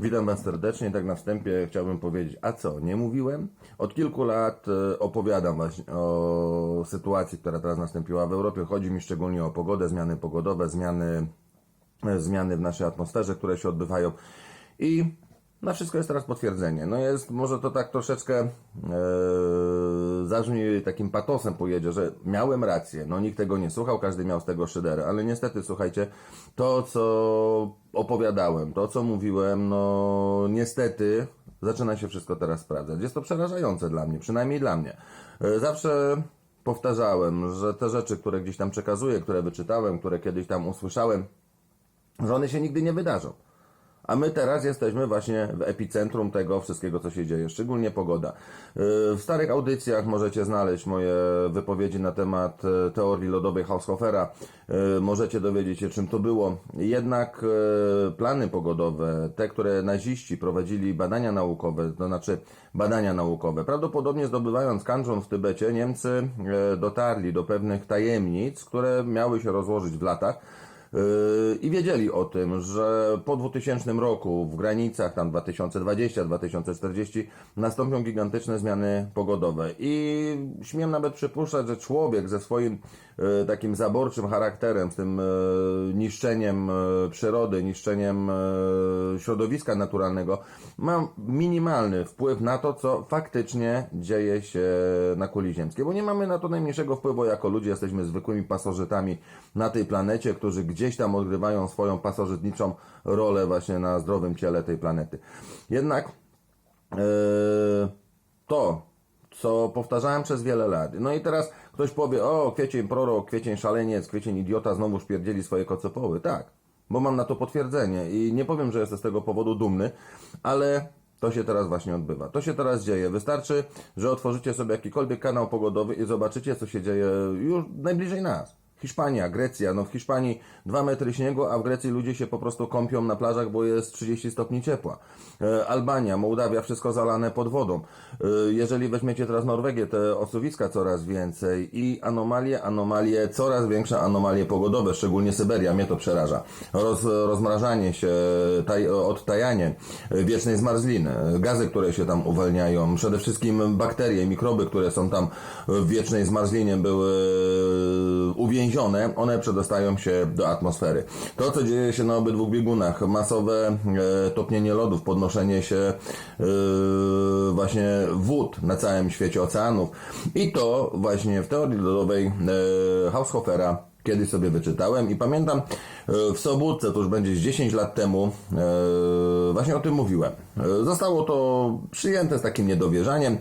Witam Was serdecznie. Tak na wstępie chciałbym powiedzieć, a co, nie mówiłem? Od kilku lat e, opowiadam właśnie o sytuacji, która teraz nastąpiła w Europie. Chodzi mi szczególnie o pogodę, zmiany pogodowe, zmiany, e, zmiany w naszej atmosferze, które się odbywają. I na wszystko jest teraz potwierdzenie. No jest, może to tak troszeczkę zabrzmi takim patosem pojedzie, że miałem rację. No nikt tego nie słuchał, każdy miał z tego szyderę, ale niestety, słuchajcie, to co opowiadałem, to co mówiłem, no niestety zaczyna się wszystko teraz sprawdzać. Jest to przerażające dla mnie, przynajmniej dla mnie. E, Zawsze powtarzałem, że te rzeczy, które gdzieś tam przekazuję, które wyczytałem, które kiedyś tam usłyszałem, że one się nigdy nie wydarzą. A my teraz jesteśmy właśnie w epicentrum tego wszystkiego, co się dzieje, szczególnie pogoda. Yy, W starych audycjach możecie znaleźć moje wypowiedzi na temat e, teorii lodowej Haushofera. Yy, Możecie dowiedzieć się, czym to było. Jednak plany pogodowe, te, które naziści prowadzili badania naukowe, to znaczy badania naukowe, prawdopodobnie zdobywając kanczon w Tybecie, Niemcy dotarli do pewnych tajemnic, które miały się rozłożyć w latach. Yy, I wiedzieli o tym, że po 2000 roku w granicach tam 2020-2040 nastąpią gigantyczne zmiany pogodowe. I śmiem nawet przypuszczać, że człowiek ze swoim e, takim zaborczym charakterem, z tym e, niszczeniem przyrody, niszczeniem środowiska naturalnego, ma minimalny wpływ na to, co faktycznie dzieje się na kuli ziemskiej. Bo nie mamy na to najmniejszego wpływu jako ludzie, jesteśmy zwykłymi pasożytami na tej planecie, którzy gdzieś tam odgrywają swoją pasożytniczą rolę właśnie na zdrowym ciele tej planety. Jednak e, to, co powtarzałem przez wiele lat. No i teraz ktoś powie, o, kwiecień prorok, kwiecień szaleniec, kwiecień idiota, znowu szpierdzieli swoje kocopoły. Tak, bo mam na to potwierdzenie i nie powiem, że jestem z tego powodu dumny, ale to się teraz właśnie odbywa. To się teraz dzieje. Wystarczy, że otworzycie sobie jakikolwiek kanał pogodowy i zobaczycie, co się dzieje już najbliżej nas. Hiszpania, Grecja, no w Hiszpanii 2 metry śniegu, a w Grecji ludzie się po prostu kąpią na plażach, bo jest 30 stopni ciepła. E, Albania, Mołdawia, wszystko zalane pod wodą. E, jeżeli weźmiecie teraz Norwegię, te osuwiska coraz więcej i anomalie, anomalie, coraz większe anomalie pogodowe, szczególnie Syberia, mnie to przeraża. Roz, rozmrażanie się, taj, odtajanie e, wiecznej zmarzliny, gazy, które się tam uwalniają, przede wszystkim bakterie, mikroby, które są tam w wiecznej zmarzlinie były uwięzione, one przedostają się do atmosfery. To, co dzieje się na obydwu biegunach, masowe e, topnienie lodów, podnoszenie się e, właśnie wód na całym świecie, oceanów i to właśnie w teorii lodowej e, Haushofera kiedyś sobie wyczytałem i pamiętam e, w Sobótce, to już będzie z 10 lat temu, e, właśnie o tym mówiłem. E, Zostało to przyjęte z takim niedowierzaniem,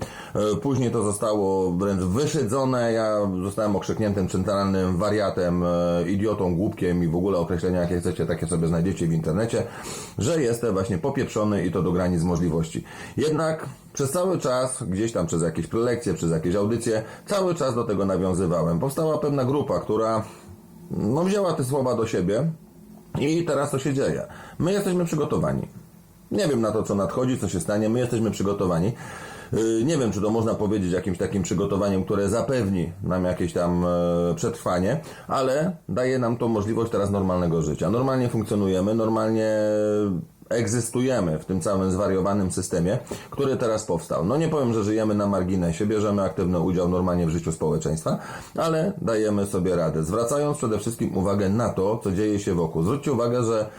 później to zostało wręcz wyszydzone, ja zostałem okrzykniętym centralnym wariatem, idiotą, głupkiem i w ogóle określenia jakie chcecie, takie sobie znajdziecie w internecie, że jestem właśnie popieprzony i to do granic możliwości. Jednak przez cały czas, gdzieś tam przez jakieś prelekcje, przez jakieś audycje, cały czas do tego nawiązywałem. Powstała pewna grupa, która no, wzięła te słowa do siebie i teraz to się dzieje. My jesteśmy przygotowani. Nie wiem na to, co nadchodzi, co się stanie. My jesteśmy przygotowani. Yy, Nie wiem, czy to można powiedzieć jakimś takim przygotowaniem, które zapewni nam jakieś tam e, przetrwanie, ale daje nam to możliwość teraz normalnego życia. Normalnie funkcjonujemy, normalnie egzystujemy w tym całym zwariowanym systemie, który teraz powstał. No nie powiem, że żyjemy na marginesie, bierzemy aktywny udział normalnie w życiu społeczeństwa, ale dajemy sobie radę. Zwracając przede wszystkim uwagę na to, co dzieje się wokół. Zwróćcie uwagę, że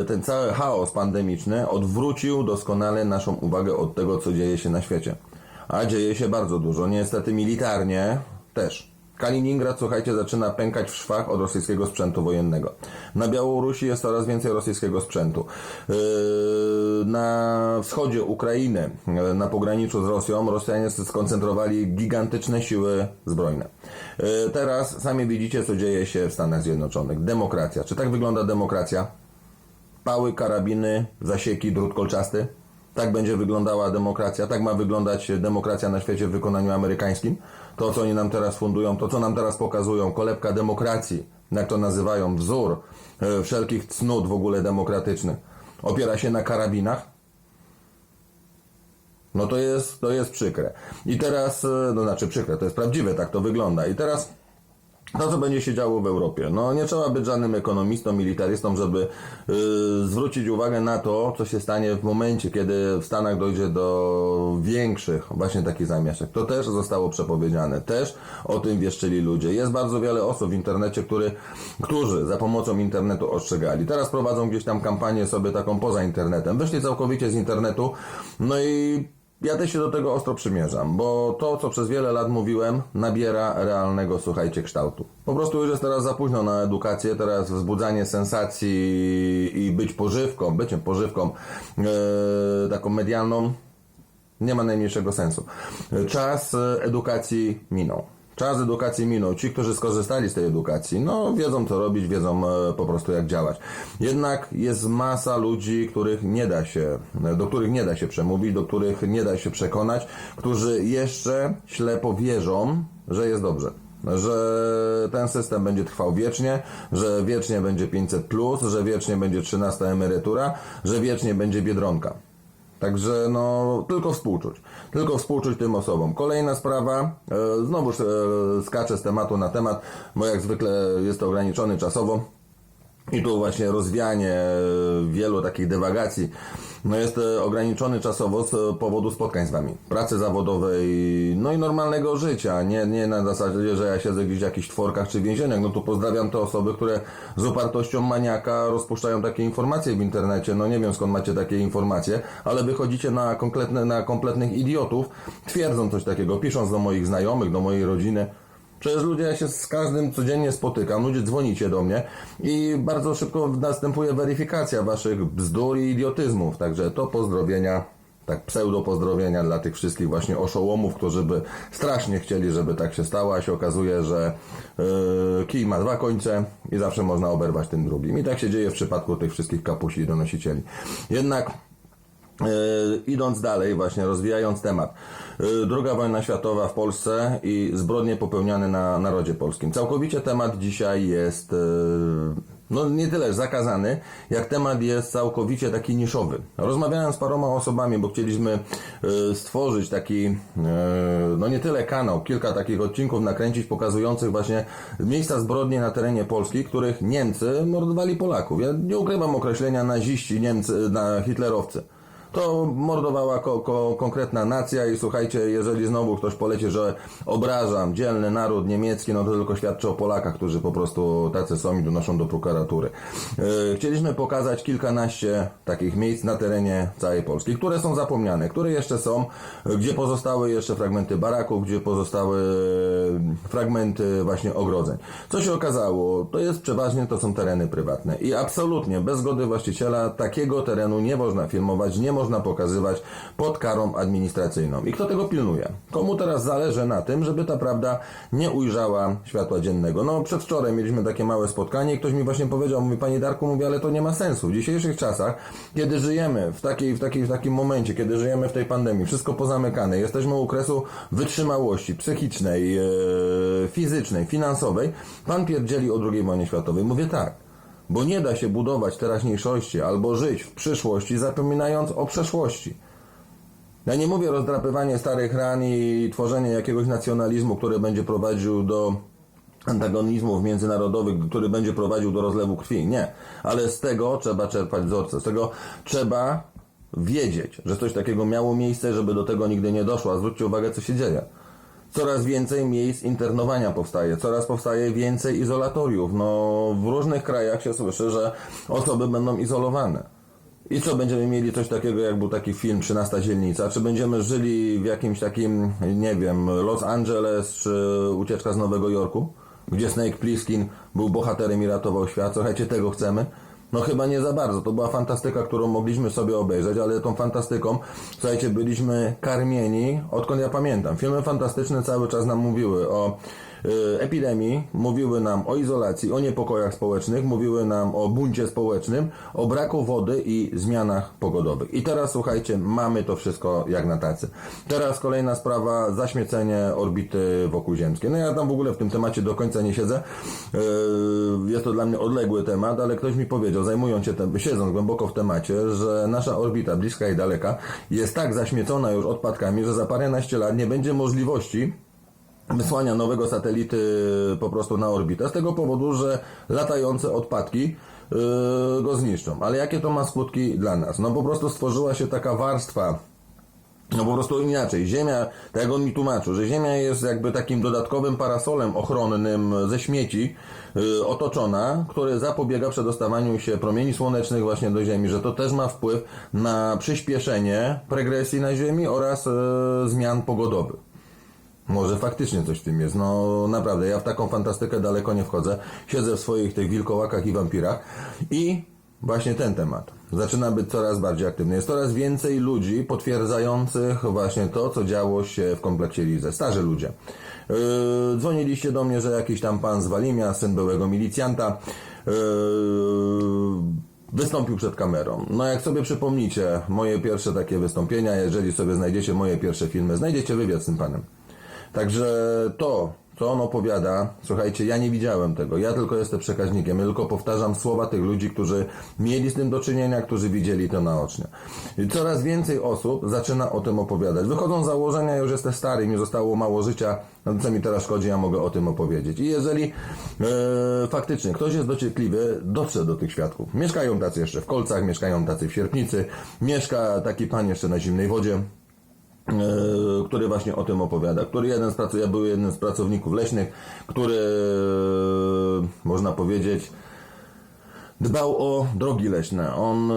e, ten cały chaos pandemiczny odwrócił doskonale naszą uwagę od tego, co dzieje się na świecie. A dzieje się bardzo dużo. Niestety militarnie też. Kaliningrad, słuchajcie, zaczyna pękać w szwach od rosyjskiego sprzętu wojennego. Na Białorusi jest coraz więcej rosyjskiego sprzętu. Yy, Na wschodzie Ukrainy, yy, na pograniczu z Rosją, Rosjanie skoncentrowali gigantyczne siły zbrojne. Yy, Teraz sami widzicie, co dzieje się w Stanach Zjednoczonych. Demokracja. Czy tak wygląda demokracja? Pały, karabiny, zasieki, drut kolczasty? Tak będzie wyglądała demokracja, tak ma wyglądać demokracja na świecie w wykonaniu amerykańskim. To, co oni nam teraz fundują, to, co nam teraz pokazują, kolebka demokracji, jak to nazywają, wzór e, wszelkich cnót w ogóle demokratycznych, opiera się na karabinach. No to jest, to jest przykre. I teraz, e, no znaczy przykre, to jest prawdziwe, tak to wygląda. I teraz to, co będzie się działo w Europie. No, nie trzeba być żadnym ekonomistą, militarystą, żeby y, zwrócić uwagę na to, co się stanie w momencie, kiedy w Stanach dojdzie do większych właśnie takich zamieszek. To też zostało przepowiedziane. Też o tym wieszczyli ludzie. Jest bardzo wiele osób w internecie, który, którzy za pomocą internetu ostrzegali. Teraz prowadzą gdzieś tam kampanię sobie taką poza internetem. Wyszli całkowicie z internetu. No i ja też się do tego ostro przymierzam, bo to, co przez wiele lat mówiłem, nabiera realnego, słuchajcie, kształtu. Po prostu już jest teraz za późno na edukację, teraz wzbudzanie sensacji i być pożywką, byciem pożywką e, taką medialną nie ma najmniejszego sensu. Czas e, edukacji minął. Czas edukacji minął. Ci, którzy skorzystali z tej edukacji, no wiedzą co robić, wiedzą e, po prostu jak działać. Jednak jest masa ludzi, których nie da się, do których nie da się przemówić, do których nie da się przekonać, którzy jeszcze ślepo wierzą, że jest dobrze. Że ten system będzie trwał wiecznie, że wiecznie będzie 500, plus, że wiecznie będzie 13 emerytura, że wiecznie będzie biedronka. Także no, tylko współczuć. Tylko współczuć tym osobom. Kolejna sprawa, e, znowuż e, skaczę z tematu na temat, bo jak zwykle jest to ograniczony czasowo. I tu właśnie rozwianie e, wielu takich dywagacji no jest e, ograniczony czasowo z powodu spotkań z Wami. Pracy zawodowej, no i normalnego życia. Nie, nie na zasadzie, że ja siedzę gdzieś w jakichś tworkach czy więzieniach. No tu pozdrawiam te osoby, które z upartością maniaka rozpuszczają takie informacje w internecie. No nie wiem skąd macie takie informacje, ale wychodzicie na, kompletne, na kompletnych idiotów, twierdząc coś takiego, pisząc do moich znajomych, do mojej rodziny. Przecież ludzie, ja się z każdym codziennie spotykam, ludzie dzwonicie do mnie i bardzo szybko następuje weryfikacja waszych bzdur i idiotyzmów. Także to pozdrowienia, tak pseudo pozdrowienia dla tych wszystkich właśnie oszołomów, którzy by strasznie chcieli, żeby tak się stało, a się okazuje, że yy, kij ma dwa końce i zawsze można oberwać tym drugim. I tak się dzieje w przypadku tych wszystkich kapusi i donosicieli. Jednak idąc dalej, właśnie rozwijając temat. E, Druga wojna światowa w Polsce i zbrodnie popełniane na narodzie polskim. Całkowicie temat dzisiaj jest, e, no nie tyle zakazany, jak temat jest całkowicie taki niszowy. Rozmawiałem z paroma osobami, bo chcieliśmy e, stworzyć taki, e, no nie tyle kanał, kilka takich odcinków nakręcić pokazujących właśnie miejsca zbrodni na terenie Polski, których Niemcy mordowali Polaków. Ja nie ukrywam określenia naziści, Niemcy, na hitlerowcy. To mordowała ko ko konkretna nacja i słuchajcie, jeżeli znowu ktoś poleci, że obrażam dzielny naród niemiecki, no to tylko świadczy o Polakach, którzy po prostu tacy są i donoszą do prokuratury. Yy, chcieliśmy pokazać kilkanaście takich miejsc na terenie całej Polski, które są zapomniane, które jeszcze są, gdzie pozostały jeszcze fragmenty baraków, gdzie pozostały fragmenty właśnie ogrodzeń. Co się okazało? To jest przeważnie to są tereny prywatne i absolutnie bez zgody właściciela takiego terenu nie można filmować, nie można pokazywać pod karą administracyjną. I kto tego pilnuje? Komu teraz zależy na tym, żeby ta prawda nie ujrzała światła dziennego? No przedwczoraj mieliśmy takie małe spotkanie i ktoś mi właśnie powiedział, mówi Panie Darku, mówi, ale to nie ma sensu. W dzisiejszych czasach, kiedy żyjemy w takiej, w takiej, w takim momencie, kiedy żyjemy w tej pandemii, wszystko pozamykane, jesteśmy u okresu wytrzymałości psychicznej, e, fizycznej, finansowej, Pan pierdzieli o II wojnie światowej. Mówię tak. Bo nie da się budować teraźniejszości albo żyć w przyszłości, zapominając o przeszłości. Ja nie mówię rozdrapywanie starych ran i tworzenie jakiegoś nacjonalizmu, który będzie prowadził do antagonizmów międzynarodowych, który będzie prowadził do rozlewu krwi. Nie. Ale z tego trzeba czerpać wzorce. Z tego trzeba wiedzieć, że coś takiego miało miejsce, żeby do tego nigdy nie doszło. A zwróćcie uwagę, co się dzieje. Coraz więcej miejsc internowania powstaje, coraz powstaje więcej izolatoriów. No, w różnych krajach się słyszy, że osoby będą izolowane. I co, będziemy mieli coś takiego, jak był taki film 13 dzielnica? Czy będziemy żyli w jakimś takim, nie wiem, Los Angeles, czy ucieczka z Nowego Jorku? Gdzie Snake Plissken był bohaterem i ratował świat? Słuchajcie, tego chcemy? No chyba nie za bardzo. To była fantastyka, którą mogliśmy sobie obejrzeć, ale tą fantastyką, słuchajcie, byliśmy karmieni, odkąd ja pamiętam. Filmy fantastyczne cały czas nam mówiły o epidemii, mówiły nam o izolacji, o niepokojach społecznych, mówiły nam o buncie społecznym, o braku wody i zmianach pogodowych. I teraz słuchajcie, mamy to wszystko jak na tacy. Teraz kolejna sprawa, zaśmiecenie orbity wokół ziemskiej. No ja tam w ogóle w tym temacie do końca nie siedzę. Yy, Jest to dla mnie odległy temat, ale ktoś mi powiedział, zajmując się tym, siedząc głęboko w temacie, że nasza orbita, bliska i daleka, jest tak zaśmiecona już odpadkami, że za paręnaście lat nie będzie możliwości wysłania nowego satelity po prostu na orbitę, z tego powodu, że latające odpadki yy, go zniszczą. Ale jakie to ma skutki dla nas? No po prostu stworzyła się taka warstwa no po prostu inaczej. Ziemia, tak jak on mi tłumaczył, że Ziemia jest jakby takim dodatkowym parasolem ochronnym ze śmieci yy, otoczona, który zapobiega przedostawaniu się promieni słonecznych właśnie do Ziemi, że to też ma wpływ na przyspieszenie pregresji na Ziemi oraz zmian pogodowych. Może faktycznie coś w tym jest. No naprawdę, ja w taką fantastykę daleko nie wchodzę. Siedzę w swoich tych wilkołakach i wampirach i właśnie ten temat zaczyna być coraz bardziej aktywny. Jest coraz więcej ludzi potwierdzających właśnie to, co działo się w kompleksie Lize. Starzy ludzie. Yy, dzwoniliście do mnie, że jakiś tam pan z Walimia, syn byłego milicjanta, yy, wystąpił przed kamerą. No jak sobie przypomnicie moje pierwsze takie wystąpienia, jeżeli sobie znajdziecie moje pierwsze filmy, znajdziecie wywiad z tym panem. Także to, co on opowiada, słuchajcie, ja nie widziałem tego. Ja tylko jestem przekaźnikiem. Ja tylko powtarzam słowa tych ludzi, którzy mieli z tym do czynienia, którzy widzieli to naocznie. I coraz więcej osób zaczyna o tym opowiadać. Wychodzą z założenia, ja już jestem stary, mi zostało mało życia, no co mi teraz szkodzi, ja mogę o tym opowiedzieć. I jeżeli e, faktycznie ktoś jest dociekliwy, dotrze do tych świadków. Mieszkają tacy jeszcze w Kolcach, mieszkają tacy w Sierpnicy, mieszka taki pan jeszcze na zimnej wodzie który właśnie o tym opowiada, który jeden z pracu, ja był jednym z pracowników leśnych, który e, można powiedzieć dbał o drogi leśne. On e,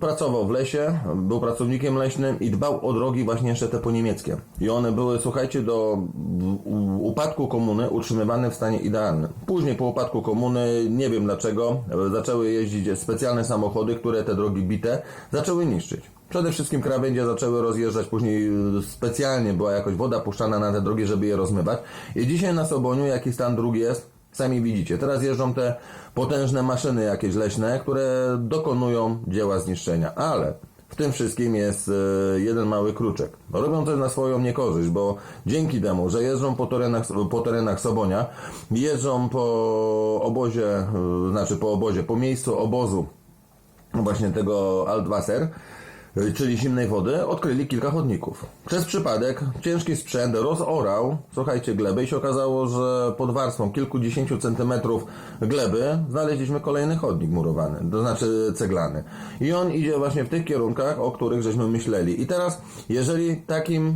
pracował w lesie, był pracownikiem leśnym i dbał o drogi właśnie jeszcze te poniemieckie. I one były, słuchajcie, do upadku komuny utrzymywane w stanie idealnym. Później po upadku komuny, nie wiem dlaczego, e, zaczęły jeździć specjalne samochody, które te drogi bite zaczęły niszczyć. Przede wszystkim krawędzie zaczęły rozjeżdżać, później y, specjalnie była jakoś woda puszczana na te drogi, żeby je rozmywać. I dzisiaj na Soboniu, jaki stan dróg jest, sami widzicie. Teraz jeżdżą te potężne maszyny jakieś leśne, które dokonują dzieła zniszczenia. Ale w tym wszystkim jest y, jeden mały kruczek. Robią to na swoją niekorzyść, bo dzięki temu, że jeżdżą po terenach, po terenach Sobonia, jeżdżą po obozie, y, znaczy po obozie, po miejscu obozu właśnie tego Altwasser, czyli zimnej wody, odkryli kilka chodników. Przez przypadek ciężki sprzęt rozorał, słuchajcie, glebę i się okazało, że pod warstwą kilkudziesięciu centymetrów gleby znaleźliśmy kolejny chodnik murowany, to znaczy ceglany. I on idzie właśnie w tych kierunkach, o których żeśmy myśleli. I teraz, jeżeli takim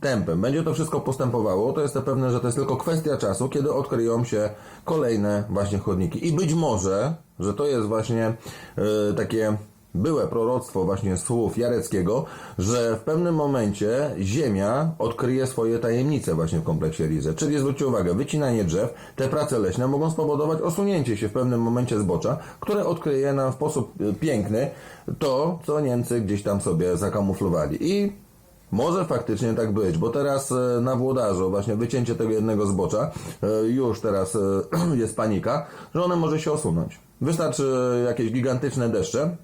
tempem będzie to wszystko postępowało, to jestem pewny, że to jest tylko kwestia czasu, kiedy odkryją się kolejne właśnie chodniki. I być może, że to jest właśnie e, takie byłe proroctwo właśnie słów Jareckiego, że w pewnym momencie Ziemia odkryje swoje tajemnice właśnie w kompleksie Rize. Czyli zwróćcie uwagę, wycinanie drzew, te prace leśne mogą spowodować osunięcie się w pewnym momencie zbocza, które odkryje nam w sposób e, piękny to, co Niemcy gdzieś tam sobie zakamuflowali. I może faktycznie tak być, bo teraz e, na włodarzu właśnie wycięcie tego jednego zbocza, e, już teraz jest panika, że one może się osunąć. Wystarczy jakieś gigantyczne deszcze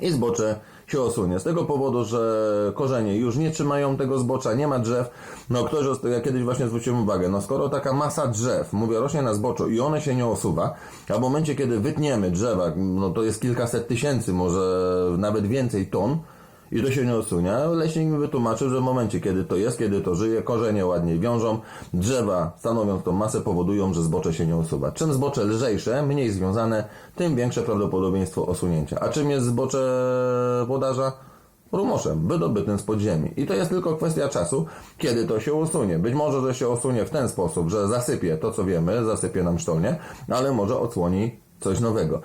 i zbocze się osunie. Z tego powodu, że korzenie już nie trzymają tego zbocza, nie ma drzew. No ktoś, ja kiedyś właśnie zwróciłem uwagę, no skoro taka masa drzew, mówię, rośnie na zboczu i one się nie osuwa, a w momencie, kiedy wytniemy drzewa, no to jest kilkaset tysięcy, może nawet więcej ton, i to się nie osunie. A Leśnik mi wytłumaczył, że w momencie, kiedy to jest, kiedy to żyje, korzenie ładnie wiążą, drzewa stanowiąc tą masę powodują, że zbocze się nie osuwa. Czym zbocze lżejsze, mniej związane, tym większe prawdopodobieństwo osunięcia. A czym jest zbocze włodarza? Rumoszem, wydobytym z podziemi. I to jest tylko kwestia czasu, kiedy to się usunie. Być może, że się usunie w ten sposób, że zasypie to, co wiemy, zasypie nam sztolnię, ale może odsłoni coś nowego.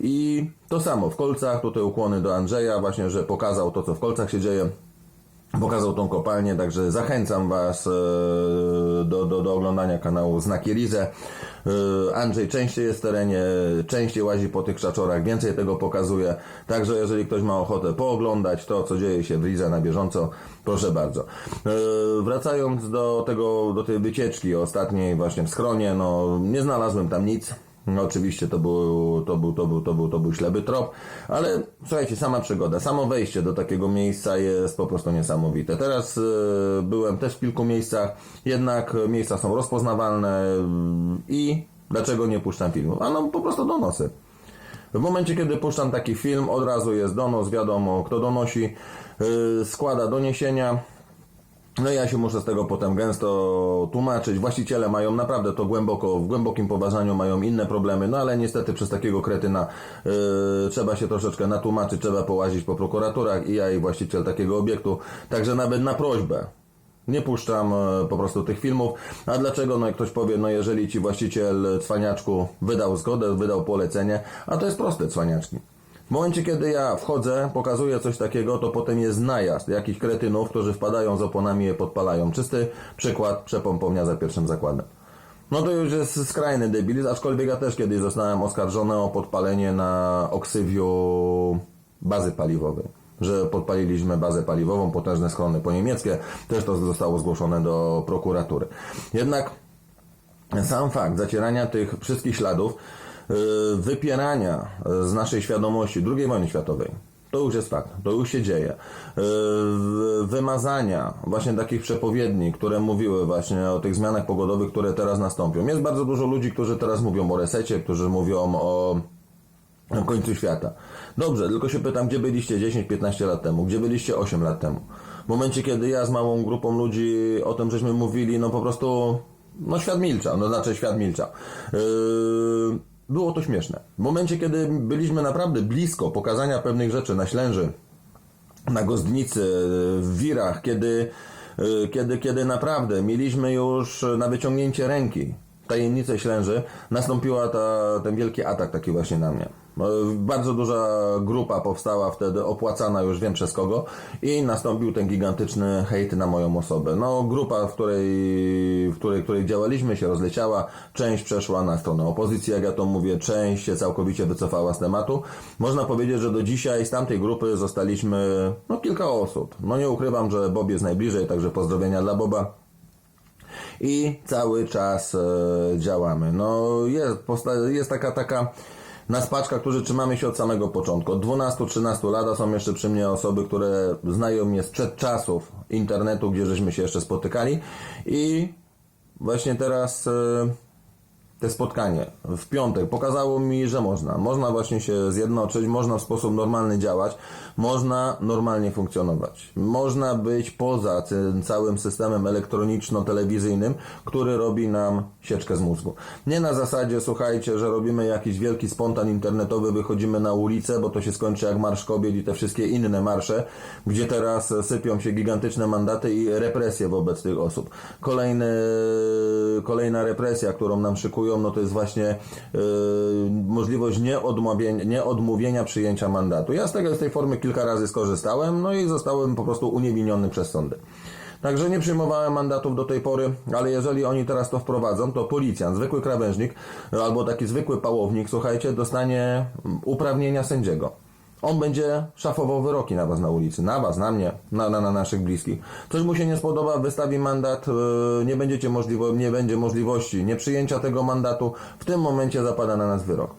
I to samo w kolcach, tutaj ukłony do Andrzeja, właśnie, że pokazał to, co w kolcach się dzieje. Pokazał tą kopalnię, także zachęcam Was e, do, do, do oglądania kanału Znaki Rize. E, Andrzej częściej jest w terenie, częściej łazi po tych krzaczorach, więcej tego pokazuje. Także jeżeli ktoś ma ochotę pooglądać to, co dzieje się w Rize na bieżąco, proszę bardzo. E, Wracając do tego, do tej wycieczki ostatniej właśnie w schronie, no nie znalazłem tam nic. No, oczywiście to był, to, był, to, był, to, był, to był ślepy trop, ale słuchajcie, sama przygoda, samo wejście do takiego miejsca jest po prostu niesamowite. Teraz e, byłem też w kilku miejscach, jednak miejsca są rozpoznawalne i dlaczego nie puszczam filmów? A no po prostu donosy. W momencie, kiedy puszczam taki film, od razu jest donos, wiadomo kto donosi, yy, składa doniesienia, No ja się muszę z tego potem gęsto tłumaczyć. Właściciele mają naprawdę to głęboko, w głębokim poważaniu mają inne problemy, no ale niestety przez takiego kretyna yy, trzeba się troszeczkę natłumaczyć, trzeba połazić po prokuraturach i ja i właściciel takiego obiektu. Także nawet na prośbę nie puszczam e, po prostu tych filmów. A dlaczego? No jak ktoś powie, no jeżeli ci właściciel cwaniaczku wydał zgodę, wydał polecenie, a to jest proste cwaniaczki. W momencie, kiedy ja wchodzę, pokazuję coś takiego, to potem jest najazd jakichś kretynów, którzy wpadają z oponami i je podpalają. Czysty przykład przepompownia za pierwszym zakładem. No to już jest skrajny debilizm, aczkolwiek ja też kiedyś zostałem oskarżony o podpalenie na oksywiu bazy paliwowej. Że podpaliliśmy bazę paliwową, potężne schrony poniemieckie. Też to zostało zgłoszone do prokuratury. Jednak sam fakt zacierania tych wszystkich śladów, wypierania yy, z naszej świadomości II wojny światowej, to już jest fakt, to już się dzieje. Yy, Wymazania właśnie takich przepowiedni, które mówiły właśnie o tych zmianach pogodowych, które teraz nastąpią. Jest bardzo dużo ludzi, którzy teraz mówią o resecie, którzy mówią o końcu świata. Dobrze, tylko się pytam, gdzie byliście 10-15 lat temu? Gdzie byliście 8 lat temu? W momencie, kiedy ja z małą grupą ludzi o tym żeśmy mówili, no po prostu, no świat milczał, no znaczy świat milczał. Yy, było to śmieszne. W momencie, kiedy byliśmy naprawdę blisko pokazania pewnych rzeczy na Ślęży, na Gozdnicy, w Wirach, kiedy, y, kiedy, kiedy naprawdę mieliśmy już na wyciągnięcie ręki tajemnicę Ślęży, nastąpiła ta, ten wielki atak taki właśnie na mnie. No, Bardzo duża grupa powstała wtedy, opłacana już wiem przez kogo i nastąpił ten gigantyczny hejt na moją osobę. No, grupa, w której, w której, której działaliśmy się rozleciała, część przeszła na stronę opozycji, jak ja to mówię, część się całkowicie wycofała z tematu. Można powiedzieć, że do dzisiaj z tamtej grupy zostaliśmy, no, kilka osób. No, nie ukrywam, że Bob jest najbliżej, także pozdrowienia dla Boba i cały czas e, działamy. No jest, jest taka taka naspaczka, którzy trzymamy się od samego początku. Od 12-13 lat są jeszcze przy mnie osoby, które znają mnie sprzed czasów internetu, gdzie żeśmy się jeszcze spotykali i właśnie teraz e, te spotkanie w piątek pokazało mi, że można. Można właśnie się zjednoczyć, można w sposób normalny działać, można normalnie funkcjonować. Można być poza tym całym systemem elektroniczno-telewizyjnym, który robi nam sieczkę z mózgu. Nie na zasadzie, słuchajcie, że robimy jakiś wielki spontan internetowy, wychodzimy na ulicę, bo to się skończy jak Marsz Kobiet i te wszystkie inne marsze, gdzie teraz sypią się gigantyczne mandaty i represje wobec tych osób. Kolejny, kolejna represja, którą nam szykują, no to jest właśnie yy, możliwość nieodmawienia, nieodmówienia przyjęcia mandatu. Ja z, tego, z tej formy kilka razy skorzystałem, no i zostałem po prostu uniewinniony przez sądy. Także nie przyjmowałem mandatów do tej pory, ale jeżeli oni teraz to wprowadzą, to policjant, zwykły krawężnik albo taki zwykły pałownik, słuchajcie, dostanie uprawnienia sędziego. On będzie szafował wyroki na was na ulicy, na was, na mnie, na, na, na naszych bliskich. Coś mu się nie spodoba, wystawi mandat, yy, nie będziecie możliwo, nie będzie możliwości nieprzyjęcia tego mandatu. W tym momencie zapada na nas wyrok.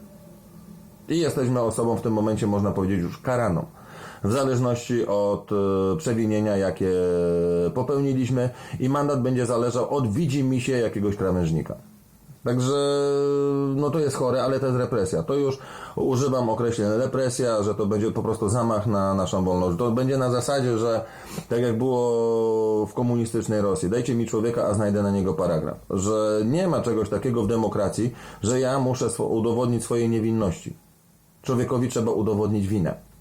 I jesteśmy osobą w tym momencie, można powiedzieć, już karaną. W zależności od e, przewinienia, jakie popełniliśmy, i mandat będzie zależał od widzimisię jakiegoś krawężnika. Także, no to jest chore, ale to jest represja. To już używam określenia represja, że to będzie po prostu zamach na naszą wolność. To będzie na zasadzie, że tak jak było w komunistycznej Rosji, dajcie mi człowieka, a znajdę na niego paragraf. Że nie ma czegoś takiego w demokracji, że ja muszę udowodnić swojej niewinności. Człowiekowi trzeba udowodnić winę.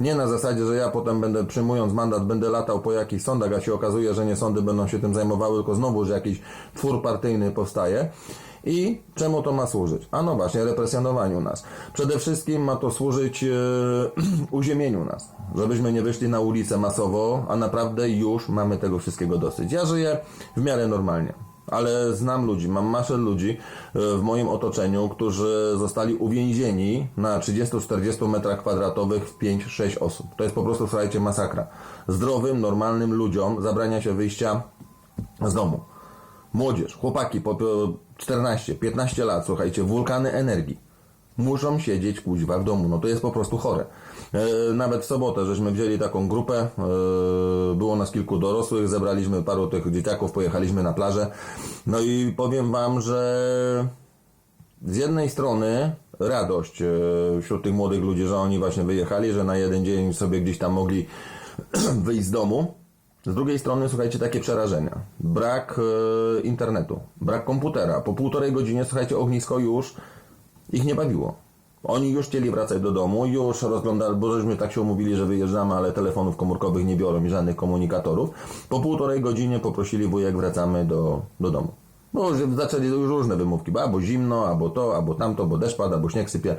Nie na zasadzie, że ja potem będę przyjmując mandat, będę latał po jakichś sądach, a się okazuje, że nie sądy będą się tym zajmowały, tylko znowu, że jakiś twór partyjny powstaje. I czemu to ma służyć? A no właśnie, represjonowaniu nas. Przede wszystkim ma to służyć e, uziemieniu nas. Żebyśmy nie wyszli na ulicę masowo, a naprawdę już mamy tego wszystkiego dosyć. Ja żyję w miarę normalnie. Ale znam ludzi, mam masę ludzi e, w moim otoczeniu, którzy zostali uwięzieni na 30-40 metrach kwadratowych w 5-6 osób. To jest po prostu, słuchajcie, masakra. Zdrowym, normalnym ludziom zabrania się wyjścia z domu. Młodzież, chłopaki po 14-15 lat, słuchajcie, wulkany energii. Muszą siedzieć kuźwa w domu. No to jest po prostu chore. E, nawet w sobotę żeśmy wzięli taką grupę, e, było nas kilku dorosłych, zebraliśmy paru tych dzieciaków, pojechaliśmy na plażę. No i powiem wam, że z jednej strony radość e, wśród tych młodych ludzi, że oni właśnie wyjechali, że na jeden dzień sobie gdzieś tam mogli wyjść z domu. Z drugiej strony, słuchajcie, takie przerażenia. Brak internetu, brak komputera. Po półtorej godzinie, słuchajcie, ognisko już ich nie bawiło. Oni już chcieli wracać do domu, już rozglądali, bo żeśmy tak się umówili, że wyjeżdżamy, ale telefonów komórkowych nie biorą i żadnych komunikatorów. Po półtorej godzinie poprosili wujek, wracamy do, do domu. No, zaczęli już różne wymówki, bo albo zimno, albo to, albo tamto, bo deszcz pada, albo śnieg sypie,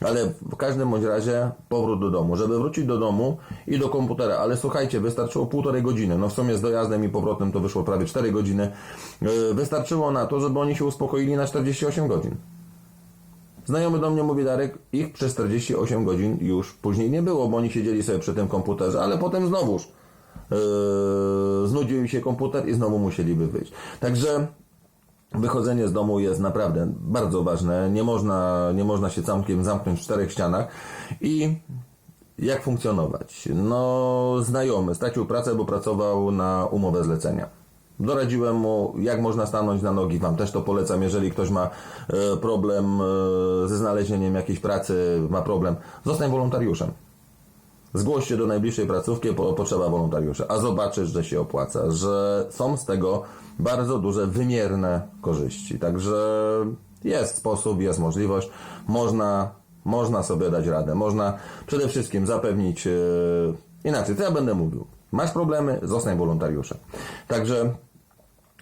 ale w każdym bądź razie powrót do domu. Żeby wrócić do domu i do komputera, ale słuchajcie, wystarczyło półtorej godziny, no w sumie z dojazdem i powrotem to wyszło prawie 4 godziny, Yy, wystarczyło na to, żeby oni się uspokoili na 48 godzin. Znajomy do mnie mówi, Darek, ich przez 48 godzin już później nie było, bo oni siedzieli sobie przy tym komputerze, ale potem znowuż yy, znudził im się komputer i znowu musieliby wyjść. Także wychodzenie z domu jest naprawdę bardzo ważne. Nie można, nie można się całkiem zamknąć w czterech ścianach i jak funkcjonować? No, znajomy stracił pracę, bo pracował na umowę zlecenia. Doradziłem mu, jak można stanąć na nogi. Wam też to polecam, jeżeli ktoś ma e, problem e, ze znalezieniem jakiejś pracy, ma problem, zostań wolontariuszem. Zgłoś się do najbliższej placówki, po, potrzeba wolontariusza, a zobaczysz, że się opłaca, że są z tego bardzo duże, wymierne korzyści. Także jest sposób, jest możliwość, można, można sobie dać radę, można przede wszystkim zapewnić, e, inaczej, to ja będę mówił, masz problemy, zostań wolontariuszem. Także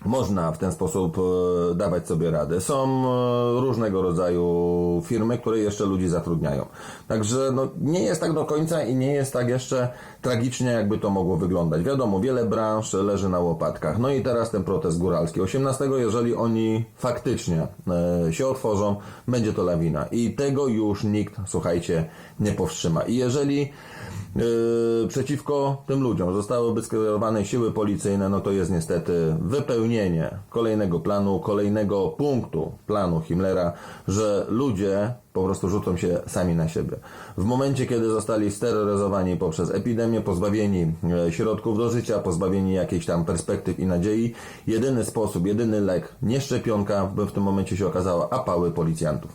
można w ten sposób e, dawać sobie radę. Są e, różnego rodzaju firmy, które jeszcze ludzi zatrudniają. Także no, nie jest tak do końca i nie jest tak jeszcze tragicznie, jakby to mogło wyglądać. Wiadomo, wiele branż leży na łopatkach. No i teraz ten protest góralski. 18, jeżeli oni faktycznie e, się otworzą, będzie to lawina. I tego już nikt, słuchajcie, nie powstrzyma. I jeżeli przeciwko tym ludziom zostałyby skierowane siły policyjne, no to jest niestety wypełnienie kolejnego planu, kolejnego punktu planu Himmlera, że ludzie po prostu rzucą się sami na siebie. W momencie, kiedy zostali steroryzowani poprzez epidemię, pozbawieni e, środków do życia, pozbawieni jakichś tam perspektyw i nadziei, jedyny sposób, jedyny lek, nie szczepionka, by w tym momencie się okazała, a pały policjantów.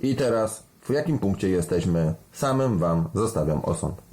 I teraz, w jakim punkcie jesteśmy, samym Wam zostawiam osąd.